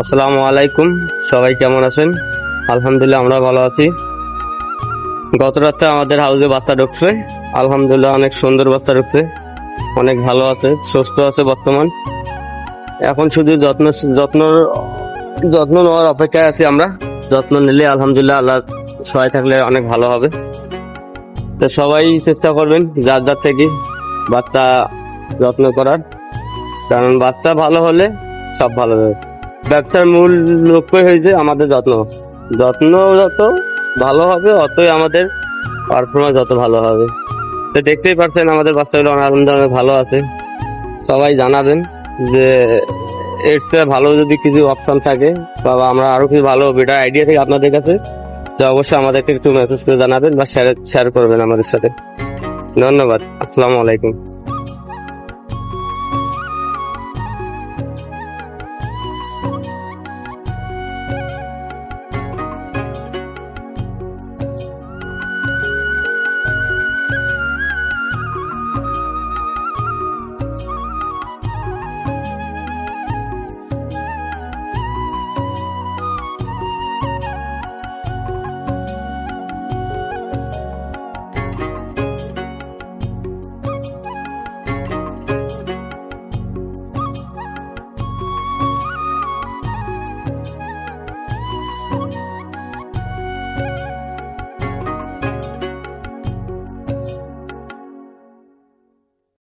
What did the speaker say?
আসসালামু আলাইকুম। সবাই কেমন আছেন? আলহামদুলিল্লাহ আমরা ভালো আছি। গত রাতে আমাদের হাউসে বাচ্চা ঢুকছে। আলহামদুলিল্লাহ অনেক সুন্দর বাচ্চা ঢুকছে। অনেক ভালো আছে, সুস্থ আছে বর্তমান। এখন শুধু যত্ন যত্ন যত্ন নেওয়ার অপেক্ষায় আছি আমরা। যত্ন নিলে আলহামদুলিল্লাহ আল্লাহ সবাই থাকলে অনেক ভালো হবে। তো সবাই চেষ্টা করবেন যার যার থেকে বাচ্চা যত্ন করার। কারণ বাচ্চা ভালো হলে সব ভালো হবে। ব্যবসার মূল লক্ষ্যই হয়েছে আমাদের যত্ন। যত্ন যত ভালো হবে, অতই আমাদের পারফরমেন্স যত ভালো হবে। তো দেখতেই পারছেন আমাদের বাচ্চাগুলো অনেক ধরনের ভালো আছে। সবাই জানাবেন যে এর চেয়ে ভালো যদি কিছু অপশন থাকে, বা আমরা আরও কিছু ভালো বেটার আইডিয়া থাকে আপনাদের কাছে, তো অবশ্যই আমাদেরকে একটু মেসেজ করে জানাবেন বা শেয়ার শেয়ার করবেন আমাদের সাথে। ধন্যবাদ। আসসালামু আলাইকুম।